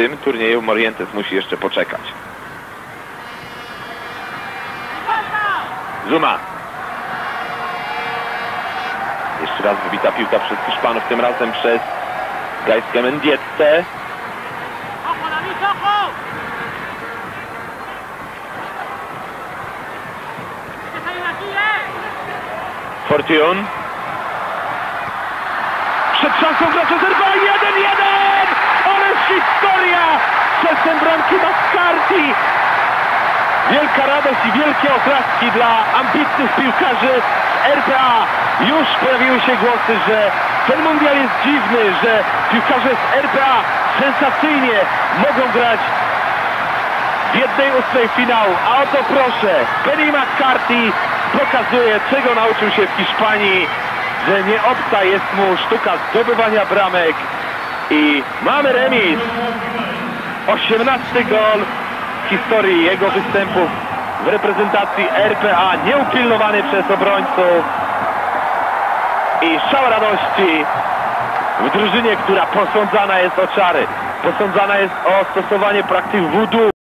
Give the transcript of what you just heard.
tym turnieju Morientes musi jeszcze poczekać. Zuma. Jeszcze raz wybita piłka przez Hiszpanów, tym razem przez Gajskę Mendietę. Fortune. Przed szansą gracza zerwa 1-1! Czasem bramki McCarthy! Wielka radość i wielkie oklaski dla ambitnych piłkarzy z RPA. Już pojawiły się głosy, że ten mundial jest dziwny, że piłkarze z RPA sensacyjnie mogą grać w jednej ósmej finału. A oto proszę, Penny McCarthy pokazuje, czego nauczył się w Hiszpanii, że nie obca jest mu sztuka zdobywania bramek i mamy remis. 18 gol w historii jego występów w reprezentacji RPA, nieupilnowany przez obrońców i szał radości w drużynie, która posądzana jest o czary, posądzana jest o stosowanie praktyk voodoo.